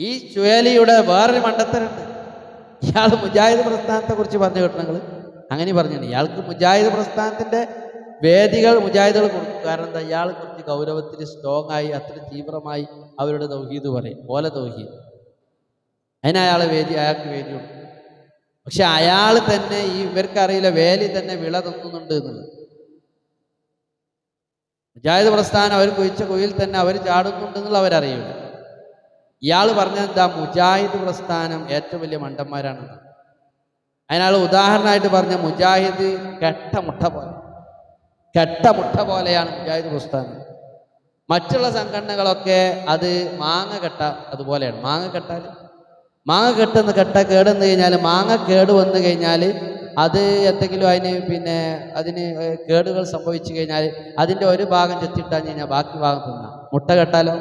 ഈ ചുഴലിയുടെ വേറൊരു മണ്ടത്തരുണ്ട്. ഇയാൾ മുജാഹിദ് പ്രസ്ഥാനത്തെ കുറിച്ച് പറഞ്ഞു കേട്ടോ നിങ്ങൾ അങ്ങനെ പറഞ്ഞിട്ടുണ്ട് ഇയാൾക്ക് മുജാഹിദ് പ്രസ്ഥാനത്തിന്റെ വേദികൾ മുജാഹിദുകൾ കൊടുക്കും കാരണം എന്താ? ഇയാൾ കുറച്ച് ഗൗരവത്തിൽ സ്ട്രോങ് ആയി അത്ര തീവ്രമായി അവരുടെ തൗഹീദ് പറയും. പോലെ തൗഹീദ്. അതിന് അയാൾ വേദി അയാൾക്ക് വേദി ഉണ്ട് പക്ഷെ അയാൾ തന്നെ ഈ ഇവർക്കറിയില്ല വേലി തന്നെ വിള തന്നുന്നുണ്ട് എന്നുള്ളത്. മുജാഹിദ് പ്രസ്ഥാനം അവർ കുഴിച്ച കുയിൽ തന്നെ അവർ ചാടുന്നുണ്ടെന്നുള്ള അവരറിയില്ല. ഇയാൾ പറഞ്ഞത് എന്താ? മുജാഹിദ് പ്രസ്ഥാനം ഏറ്റവും വലിയ മണ്ടന്മാരാണ്. അതിനാൾ ഉദാഹരണമായിട്ട് പറഞ്ഞ മുജാഹിദ് കെട്ട മുട്ട പോലെ. കെട്ട മുട്ട പോലെയാണ് മുജാഹിദ് പ്രസ്ഥാനം. മറ്റുള്ള സംഘടനകളൊക്കെ അത് മാങ്ങ കെട്ട അതുപോലെയാണ്. മാങ്ങ കെട്ടാൽ മാങ്ങ കെട്ടുന്ന കെട്ട കേടെന്ന് കഴിഞ്ഞാൽ മാങ്ങ കേട് വന്നു കഴിഞ്ഞാൽ അത് എന്തെങ്കിലും അതിന് പിന്നെ അതിന് കേടുകൾ സംഭവിച്ചു കഴിഞ്ഞാൽ അതിന്റെ ഒരു ഭാഗം ചെത്തിട്ടാൻ കഴിഞ്ഞാൽ ബാക്കി ഭാഗം തിന്നാം. മുട്ട കെട്ടാലോ?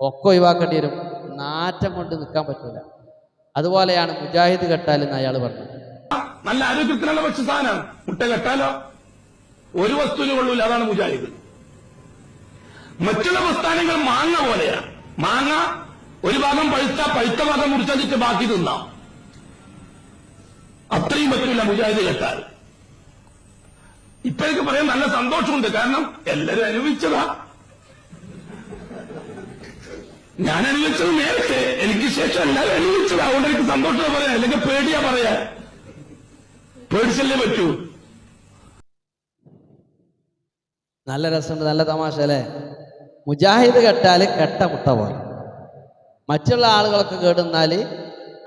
ഒക്കെ ഒഴിവാക്കേണ്ടി വരും. നാറ്റം കൊണ്ട് നിൽക്കാൻ പറ്റൂല. അതുപോലെയാണ് മുജാഹിദ് കെട്ടാൽ എന്ന് അയാൾ പറഞ്ഞത്. നല്ല ആരോഗ്യത്തിനുള്ള പക്ഷെ സാധനമാണ് മുട്ട കെട്ടാലോ? ഒരു വസ്തുവിന് കൊള്ളൂല. അതാണ് മുജാഹിദ്. മറ്റുള്ള പ്രസ്ഥാനങ്ങൾ മാങ്ങ പോലെയാണ് മാങ്ങ ഒരു ഭാഗം പഴുത്ത പഴുത്ത ഭാഗം മുറിച്ചതിട്ട് ബാക്കി തിന്നാം. അത്രയും പറ്റില്ല മുജാഹിദ് കെട്ടാൽ. ഇപ്പോഴേക്ക് പറയാൻ നല്ല സന്തോഷമുണ്ട്. കാരണം എല്ലാരും അനുഭവിച്ചതാ. ഞാൻ അനുഭവിച്ചത് നേരത്തെ. എനിക്ക് ശേഷം എല്ലാവരും അനുഭവിച്ചത്. അതുകൊണ്ട് എനിക്ക് സന്തോഷം പറയാം. അല്ലെങ്കിൽ പേടിയാ പറയാ. പേടിച്ചല്ലേ പറ്റൂ. നല്ല രസമുണ്ട്. നല്ല തമാശ അല്ലേ? മുജാഹിദ് കെട്ടാൽ കെട്ട മുട്ട പോലെ. മറ്റുള്ള ആളുകളൊക്കെ കേടുന്നാൽ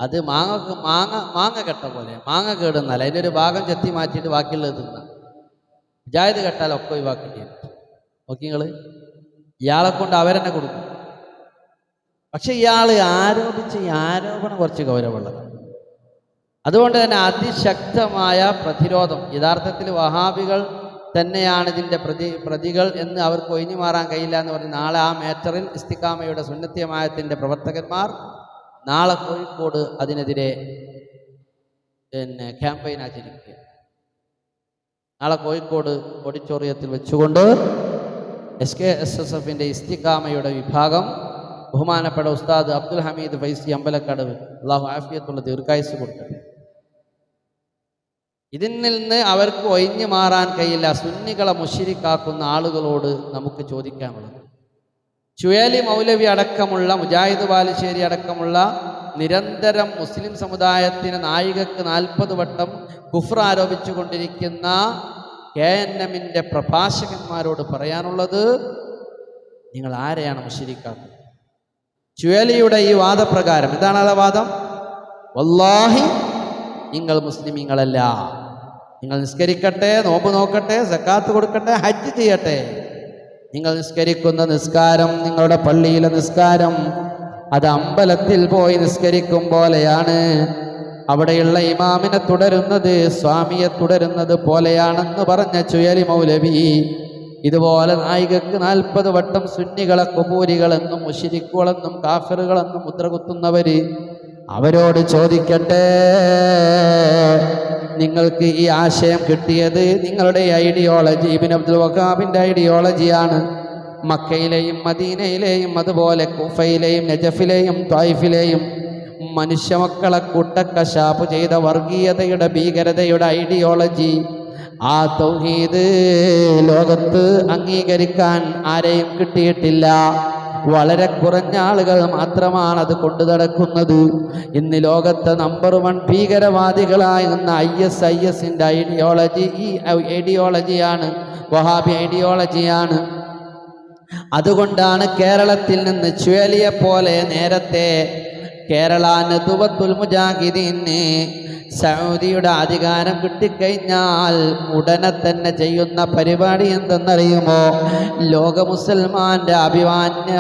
അത് മാങ്ങ മാങ്ങ മാങ്ങ കെട്ട പോലെ. മാങ്ങ കേടുന്നാൽ അതിന്റെ ഒരു ഭാഗം ചെത്തി മാറ്റിയിട്ട് ബാക്കിയുള്ളത് തിന്നാം. മുജാഹിദ് കെട്ടാൽ ഒക്കെ ഒഴിവാക്കേണ്ടി വരും നോക്കി നിങ്ങൾ ഇയാളെ കൊണ്ട് അവരെന്നെ കൊടുക്കും. പക്ഷെ ഇയാൾ ആരോപിച്ച ഈ ആരോപണം കുറച്ച് ഗൗരവമുള്ളതാണ് അതുകൊണ്ട് തന്നെ അതിശക്തമായ പ്രതിരോധം. യഥാർത്ഥത്തിൽ വഹാബികൾ തന്നെയാണ് ഇതിന്റെ പ്രതി പ്രതികൾ എന്ന് അവർക്ക് ഒഴിഞ്ഞു മാറാൻ കഴിയില്ല എന്ന് പറഞ്ഞ് നാളെ ആ മേറ്ററിൽ ഇസ്തിക്കാമയുടെ സുന്നത്യമായത്തിന്റെ പ്രവർത്തകന്മാർ നാളെ കോഴിക്കോട് അതിനെതിരെ പിന്നെ ക്യാമ്പയിൻ ആചരിക്കുക. നാളെ കോഴിക്കോട് ഓഡിറ്റോറിയത്തിൽ വെച്ചുകൊണ്ട് എസ് കെ എസ് എസ് എഫിന്റെ ഇസ്തിക്കാമയുടെ വിഭാഗം ബഹുമാനപ്പെട്ട ഉസ്താദ് അബ്ദുൽ ഹമീദ് ഫൈസി അമ്പലക്കടവ്. അള്ളാഹു ആഫിയത്തുള്ള ദീർഘായുസ് കൊടുക്കട്ടെ ഇതിൽ നിന്ന് അവർക്ക് ഒഴിഞ്ഞു മാറാൻ കഴിയില്ല. സുന്നികളെ മുഷിരിക്കാക്കുന്ന ആളുകളോട് നമുക്ക് ചോദിക്കാനുള്ളത്. ചുയലി മൗലവി അടക്കമുള്ള മുജാഹിദ് ബാലുശ്ശേരി അടക്കമുള്ള നിരന്തരം മുസ്ലിം സമുദായത്തിന് നായികക്ക് നാൽപ്പത് വട്ടം കുഫ്ര ആരോപിച്ചു കൊണ്ടിരിക്കുന്ന കെ എൻ എമ്മിന്റെ പ്രഭാഷകന്മാരോട് പറയാനുള്ളത് നിങ്ങൾ ആരെയാണ് മുഷിരിക്കാക്കുന്നത് ചുവേലിയുടെ ഈ വാദപ്രകാരം. എന്താണ് ആ വാദം? വല്ലാഹി നിങ്ങൾ മുസ്ലിമീങ്ങളല്ല. നിങ്ങൾ നിസ്കരിക്കട്ടെ നോമ്പ് നോക്കട്ടെ സക്കാത്ത് കൊടുക്കട്ടെ ഹജ്ജ് ചെയ്യട്ടെ. നിങ്ങൾ നിസ്കരിക്കുന്ന നിസ്കാരം നിങ്ങളുടെ പള്ളിയിലെ നിസ്കാരം അത് അമ്പലത്തിൽ പോയി നിസ്കരിക്കും പോലെയാണ്. അവിടെയുള്ള ഇമാമിനെ തുടരുന്നത് സ്വാമിയെ തുടരുന്നത് പോലെയാണെന്ന് പറഞ്ഞ ചുയലി മൗലവി ഇതുപോലെ നായികക്ക് നാൽപ്പത് വട്ടം സുന്നികളെ കുമൂരികളെന്നും മുഷിരിക്കുകളെന്നും കാഫറുകളെന്നും മുദ്രകുത്തുന്നവർ അവരോട് ചോദിക്കട്ടെ നിങ്ങൾക്ക് ഈ ആശയം കിട്ടിയത് നിങ്ങളുടെ ഐഡിയോളജി ഇബിൻ അബ്ദുൽ വഖാബിന്റെ ഐഡിയോളജിയാണ് മക്കയിലെയും മദീനയിലെയും അതുപോലെ കുഫയിലെയും നജഫിലെയും ത്വായിഫിലെയും മനുഷ്യമക്കളെ കൂട്ടക്കശാപ്പ് ചെയ്ത വർഗീയതയുടെ ഭീകരതയുടെ ഐഡിയോളജി ആ തൗഹീദ് ലോകത്ത് അംഗീകരിക്കാൻ ആരെയും കിട്ടിയിട്ടില്ല. വളരെ കുറഞ്ഞ ആളുകൾ മാത്രമാണ് അത് കൊണ്ടു നടക്കുന്നത്. ഇന്ന് ലോകത്തെ നമ്പർ വൺ ഭീകരവാദികളായിരുന്ന ഐ എസ് ഐ എസിന്റെ ഐഡിയോളജി ഈ ഐഡിയോളജിയാണ് വഹാബി ഐഡിയോളജിയാണ് അതുകൊണ്ടാണ് കേരളത്തിൽ നിന്ന് ചുഴലിയെ പോലെ നേരത്തെ കേരള നതുവത്തുൽ മുജാഹിദീന് സൗദിയുടെ അധികാരം കിട്ടിക്കഴിഞ്ഞാൽ ഉടനെ തന്നെ ചെയ്യുന്ന പരിപാടി എന്തെന്നറിയുമോ? ലോക മുസൽമാന്റെ അഭിമാന്യ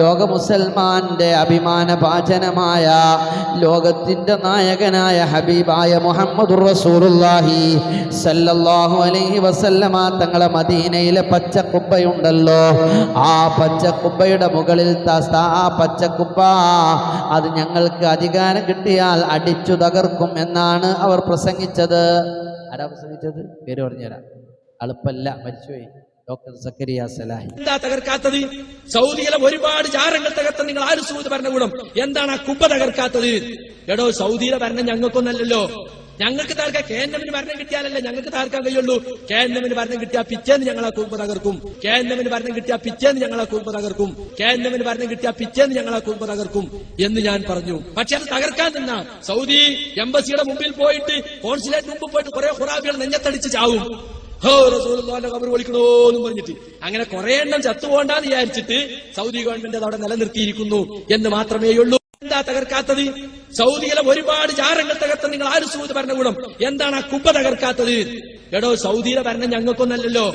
ലോക മുസൽമാന്റെ അഭിമാന ഭാചനമായ ലോകത്തിന്റെ നായകനായ ഹബീബായ മുഹമ്മദ് റസൂറുല്ലാഹി സല്ലല്ലാഹു അലൈഹി വസല്ലമ തങ്ങളെ മദീനയിലെ പച്ചക്കുബ്ബയുണ്ടല്ലോ ആ പച്ചക്കുബ്ബയുടെ മുകളിൽ ആ പച്ചക്കുബ്ബ അത് ഞങ്ങൾക്ക് അധികാരം കിട്ടിയാൽ അടിച്ചു തകർക്കും എന്നാണ് അവർ പ്രസംഗിച്ചത്. ആരാ പ്രസംഗിച്ചത്? പേര് പറഞ്ഞുതരാം. എളുപ്പല്ല മരിച്ചുപോയി. ഡോക്ടർ സക്കരിയ എന്താ തകർക്കാത്തത്? സൗദിയിലെ ഒരുപാട് ജാരങ്ങൾ തകർത്ത നിങ്ങൾ ആര് സൂത് ഭരണകൂടം? എന്താണ് ആ കുപ്പ തകർക്കാത്തത്? എടോ സൗദിയിലെ ഭരണം ഞങ്ങൾക്കൊന്നല്ലല്ലോ. ഞങ്ങൾക്ക് താർക്കാൻ കെ എൻ എമ്മിന് ഭരണം കിട്ടിയാലല്ലേ ഞങ്ങൾക്ക് താർക്കാൻ കഴിയുള്ളൂ? കെ എൻ എമ്മിന് ഭരണം കിട്ടിയാൽ പിറ്റേന്ന് ഞങ്ങൾ ആ കുടുംബ തകർക്കും. കെ എൻ എമ്മിന് ഭരണം കിട്ടിയാൽ പിച്ചേന്ന് ഞങ്ങൾ ആ കുടുംബ തകർക്കും. കെ എൻ എമ്മിന് ഭരണം കിട്ടിയാൽ പിറ്റേന്ന് ഞങ്ങൾ ആ കുടുംബ തകർക്കും എന്ന് ഞാൻ പറഞ്ഞു. പക്ഷെ അത് തകർക്കാൻ നിന്ന സൗദി എംബസിയുടെ മുമ്പിൽ പോയിട്ട് കോൺസുലേറ്റ് മുമ്പ് പോയിട്ട് കുറെ ഹുറാബികൾ നെഞ്ഞത്തടിച്ച് ചാവും. ഹോ റസൂലുള്ളാഹിന്റെ ഖബർ വിളിക്കണോന്നും പറഞ്ഞിട്ട്. അങ്ങനെ കുറെ എണ്ണം ചത്തുപോണ്ടാന്ന് വിചാരിച്ചിട്ട് സൗദി ഗവൺമെന്റ് അത് അവിടെ നിലനിർത്തിയിരിക്കുന്നു എന്ന് മാത്രമേ ഉള്ളൂ എന്താ തകർക്കാത്തത്? സൗദിയിലെ ഒരുപാട് ജാരങ്ങൾ തകർത്ത നിങ്ങൾ ആര് സൂത് ഭരണകൂടം? എന്താണ് ആ കുപ്പ തകർക്കാത്തത്? എടോ സൗദിയിലെ ഭരണം ഞങ്ങൾക്കൊന്നല്ലല്ലോ.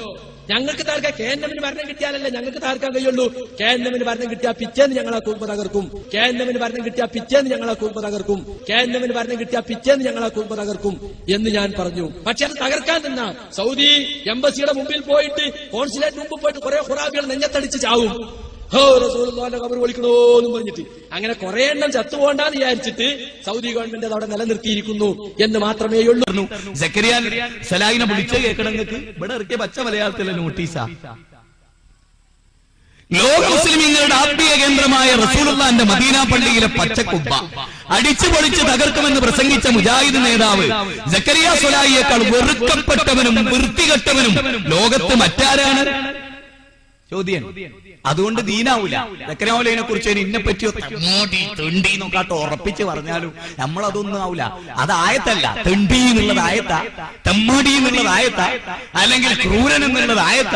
ഞങ്ങൾക്ക് താർക്ക കെ എൻ എമ്മിന് ഭരണം കിട്ടിയാലല്ലേ ഞങ്ങൾക്ക് താർക്കാൻ കഴിയുള്ളൂ. കെ എൻ എമ്മിന് ഭരണം കിട്ടിയാൽ പിറ്റേന്ന് ഞങ്ങൾ ആ കുടുംബ തകർക്കും. കെ എൻ എമ്മിന് ഭരണം കിട്ടിയാൽ പിറ്റേന്ന് ഞങ്ങൾ ആ കുടുംബ തകർക്കും. കെ എൻ എമ്മിന് ഭരണം കിട്ടിയാൽ പിറ്റേന്ന് ഞങ്ങൾ ആ കുടുംബ തകർക്കും എന്ന് ഞാൻ പറഞ്ഞു. പക്ഷെ അത് തകർക്കാൻ നിന്ന. സൗദി എംബസിയുടെ മുമ്പിൽ പോയിട്ട് കോൺസുലേറ്റ് മുമ്പിൽ പോയിട്ട് കുറെ ഹുറാബികൾ നെഞ്ഞത്തടിച്ച് ചാവും. ഹോ റസൂലുള്ളാഹിന്റെ ഖബർ എന്ന് പറഞ്ഞിട്ട്. അങ്ങനെ കുറെ എണ്ണം ചത്തുപോണ്ടാന്ന് വിചാരിച്ചിട്ട് സൗദി ഗവൺമെന്റ് അവിടെ നിലനിർത്തിയിരിക്കുന്നു എന്ന് മാത്രമേ ഉള്ളൂ. സലാഹിനെ വിളിച്ച കേൾക്കണങ്ങൾക്ക് ഇവിടെ ഇറക്കിയ പച്ച മലയാളത്തിലെ നോട്ടീസാ. ലോക മുസ്ലിമീങ്ങളുടെ ആത്മീയ കേന്ദ്രമായ റസൂലുള്ളാന്റെ മദീന പള്ളിയിലെ പച്ചക്കുബ്ബ. അടിച്ചു പൊളിച്ച് തകർക്കുമെന്ന് പ്രസംഗിച്ച മുജാഹിദ് നേതാവ് ജക്കരിയ സൊലായിയേക്കാൾ വെറുക്കപ്പെട്ടവനും വൃത്തികെട്ടവനും ലോകത്ത് മറ്റാരാണ്? ചോദ്യം. അതുകൊണ്ട് ദീനാവൂല. ജക്കരിയാവുലതിനെ കുറിച്ച് ഇന്നെ പറ്റിയോ? മോടി തെണ്ടി നോക്കാട്ട് ഉറപ്പിച്ച് പറഞ്ഞാലും നമ്മളതൊന്നും ആവൂല. അത് ആയത്തല്ല തെണ്ടി എന്നുള്ളത് ആയത്ത തെമ്മാടി എന്നുള്ളത് ആയത്ത അല്ലെങ്കിൽ ക്രൂരൻ എന്നുള്ളത് ആയത്ത.